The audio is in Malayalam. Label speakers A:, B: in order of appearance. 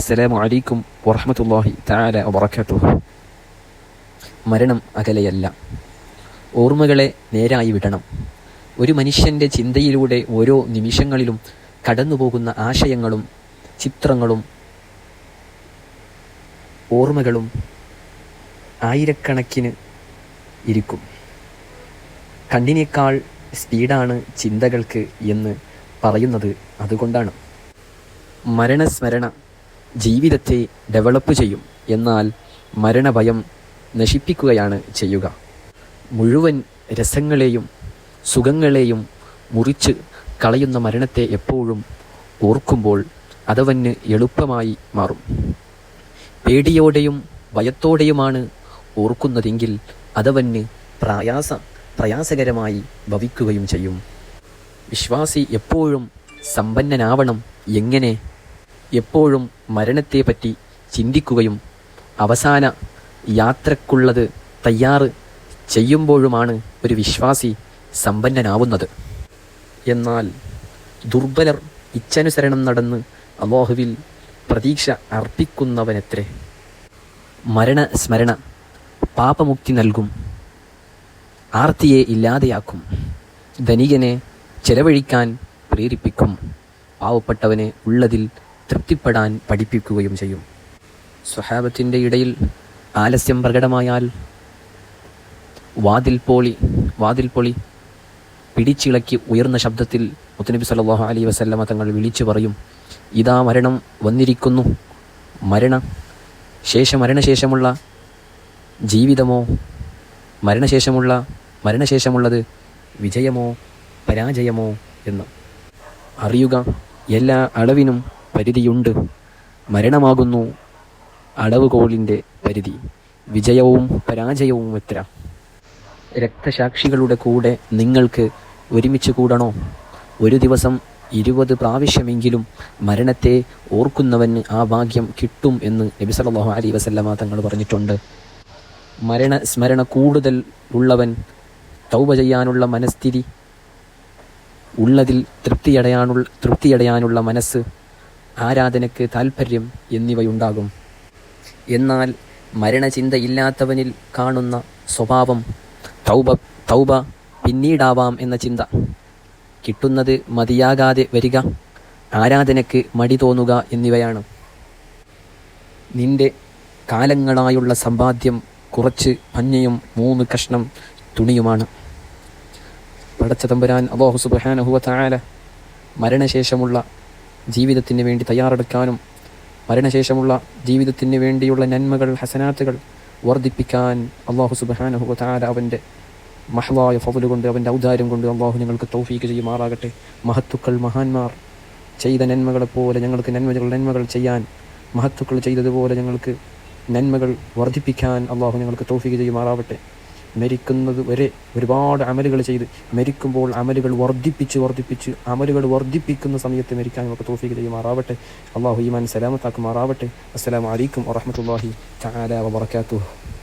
A: അസ്സലാമു അലൈക്കും വറഹമത്തല്ലാഹി താല വബറകാതുഹു. മരണം അകലെയല്ല. ഓർമ്മകളെ നേരായി വിടണം. ഒരു മനുഷ്യന്റെ ചിന്തയിലൂടെ ഓരോ നിമിഷങ്ങളിലും കടന്നുപോകുന്ന ആശയങ്ങളും ചിത്രങ്ങളും ഓർമ്മകളും ആയിരക്കണക്കിന് ഇരിക്കും. കണ്ണിനേക്കാൾ സ്പീഡാണ് ചിന്തകൾക്ക് എന്ന് പറയുന്നത് അതുകൊണ്ടാണ്. മരണസ്മരണ ജീവിതത്തെ ഡെവലപ്പ് ചെയ്യും. എന്നാൽ മരണഭയം നശിപ്പിക്കുകയാണ് ചെയ്യുക. മുഴുവൻ രസങ്ങളെയും സുഖങ്ങളെയും മുറിച്ച് കളയുന്ന മരണത്തെ എപ്പോഴും ഓർക്കുമ്പോൾ അതവന് എളുപ്പമായി മാറും. പേടിയോടെയും ഭയത്തോടെയുമാണ് ഓർക്കുന്നതെങ്കിൽ അതവന് പ്രയാസ പ്രയാസകരമായി ഭവിക്കുകയും ചെയ്യും. വിശ്വാസി എപ്പോഴും സമ്പന്നനാവണം എങ്ങനെ? എപ്പോഴും മരണത്തെപ്പറ്റി ചിന്തിക്കുകയും അവസാന യാത്രക്കുള്ളത് തയ്യാറ് ചെയ്യുമ്പോഴുമാണ് ഒരു വിശ്വാസി സമ്പന്നനാവുന്നത്. എന്നാൽ ദുർബലർ ഇച്ഛനുസരണം നടന്ന് അള്ളാഹുവിൽ പ്രതീക്ഷ അർപ്പിക്കുന്നവനെത്രേ? മരണസ്മരണ പാപമുക്തി നൽകും. ആർത്തിയെ ഇല്ലാതെയാക്കും. ധനികനെ ചെലവഴിക്കാൻ പ്രേരിപ്പിക്കും. പാവപ്പെട്ടവനെ ഉള്ളതിൽ തൃപ്തിപ്പെടാൻ പഠിപ്പിക്കുകയും ചെയ്യും. സ്വഹാബത്തിന്റെ ഇടയിൽ ആലസ്യം പ്രകടമായാൽ വാതിൽ പോളി വാതിൽ പൊളി പിടിച്ചിളക്കി ഉയർന്ന ശബ്ദത്തിൽ മുത്തനബി സല്ലാഹു അലൈ വസല്ലമ തങ്ങൾ വിളിച്ചു പറയും ഇതാ മരണം വന്നിരിക്കുന്നു. മരണ ശേഷം മരണശേഷമുള്ള ജീവിതമോ? മരണശേഷമുള്ള മരണശേഷമുള്ളത് വിജയമോ? പരാജയമോ? എന്ന് അറിയുക എല്ലാ അളവിനും പരിധിയുണ്ട്. മരണമാകുന്നു അളവുകോലിന്റെ പരിധി. വിജയവും പരാജയവും എത്ര? രക്തസാക്ഷികളുടെ കൂടെ നിങ്ങൾക്ക് ഒരുമിച്ച് കൂടണോ? ഒരു ദിവസം ഇരുപത് പ്രാവശ്യമെങ്കിലും മരണത്തെ ഓർക്കുന്നവന് ആ ഭാഗ്യം കിട്ടും എന്ന് നബി സല്ലല്ലാഹു അലൈഹി വസല്ലമ തങ്ങൾ പറഞ്ഞിട്ടുണ്ട്. മരണ സ്മരണ കൂടുതൽ ഉള്ളവൻ തൗബ ചെയ്യാനുള്ള മനസ്ഥിതി ഉള്ളതിൽ തൃപ്തിയടയാനുള്ള തൃപ്തിയടയാനുള്ള മനസ്സ് ആരാധനയ്ക്ക് താൽപ്പര്യം എന്നിവയുണ്ടാകും. എന്നാൽ മരണചിന്തയില്ലാത്തവനിൽ കാണുന്ന സ്വഭാവം തൗബ തൗബ പിന്നീടാവാം എന്ന ചിന്ത. കിട്ടുന്നത് മതിയാകാതെ വരിക ആരാധനയ്ക്ക് മടി തോന്നുക എന്നിവയാണ്. നിന്റെ കാലങ്ങളായുള്ള സമ്പാദ്യം കുറച്ച് പഞ്ഞയും മൂന്ന് കഷ്ണം തുണിയുമാണ്. പടച്ച തമ്പുരാൻ അള്ളാഹു സുബ്ഹാനഹു താല മരണശേഷമുള്ള ജീവിതത്തിന് വേണ്ടി തയ്യാറെടുക്കാനും മരണശേഷമുള്ള ജീവിതത്തിന് വേണ്ടിയുള്ള നന്മകൾ ഹസനാത്തുകൾ വർദ്ധിപ്പിക്കാൻ അള്ളാഹു സുബ്ഹാനഹു വതആല അവന്റെ മഹവായ ഫضل കൊണ്ട് അവന്റെ ഔദാര്യം കൊണ്ട് അള്ളാഹു നിങ്ങൾക്ക് തൗഫീക്ക് ചെയ്യുമാറാകട്ടെ. മഹത്തുക്കൾ മഹാന്മാർ ചെയ്ത നന്മകളെ പോലെ ഞങ്ങൾക്ക് നന്മകൾ നന്മകൾ ചെയ്യാൻ മഹത്തുക്കൾ ചെയ്തതുപോലെ ഞങ്ങൾക്ക് നന്മകൾ വർദ്ധിപ്പിക്കാൻ അള്ളാഹു ഞങ്ങൾക്ക് തൗഫീക്ക് ചെയ്യുമാറാവട്ടെ മരിക്കുന്നത് വരെ ഒരുപാട് അമലുകൾ ചെയ്ത് മരിക്കുമ്പോൾ അമലുകൾ വർദ്ധിപ്പിച്ച് വർദ്ധിപ്പിച്ച് അമലുകൾ വർദ്ധിപ്പിക്കുന്ന സമയത്ത് മരിക്കാൻ നമുക്ക് തോഫീക്ക് ചെയ്യുമാറാവട്ടെ. അള്ളാഹു ഈമാൻ സലാമത്താക്കുമാറാവട്ടെ. അസ്സലാമു അലൈക്കും വറഹ്മത്തുള്ളാഹി തആല വബറകാതുഹു.